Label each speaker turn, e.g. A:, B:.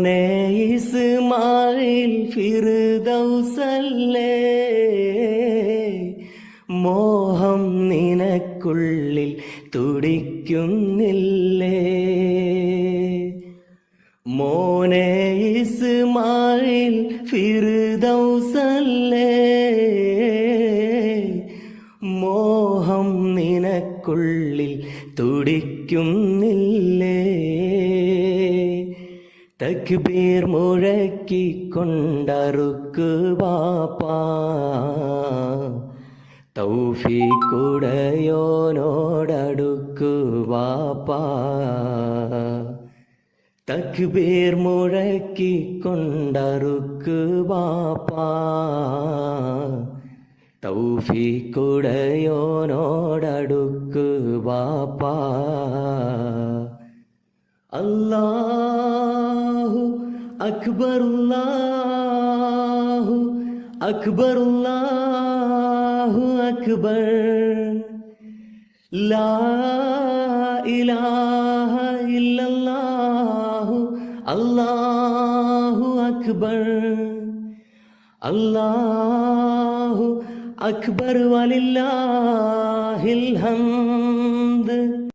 A: മോനെ ഇസ്മായിൽ മോഹം നിനക്കുള്ളിൽ തുടിക്കുന്നില്ലേ? മോനെ ഇസ്മായിൽ ഫിറുദൗസല്ലേ മോഹം നിനക്കുള്ളിൽ തുടിക്കുന്നില്ലേ? തക്ബീർ മുഴക്കിക്കൊണ്ടറുക്ക് ബാപ്പാ. തൗഫീക്കുടയോനോടടുക്കു ബാപ്പാ. തക്ബീർ മുഴക്കിക്കൊണ്ടറുക്ക് ബാപ്പാ. തൗഫീക്കുടയോനോടടുക്ക് ബാപ്പാ. അല്ലാഹു അക്ബറുല്ലാഹു അക്ബറുല്ലാഹു അക്ബർ. ലാ ഇലാഹ ഇല്ലല്ലാഹു അല്ലാഹു അക്ബർ. അല്ലാഹു അക്ബർ വലില്ലാഹിൽ ഹംദ്.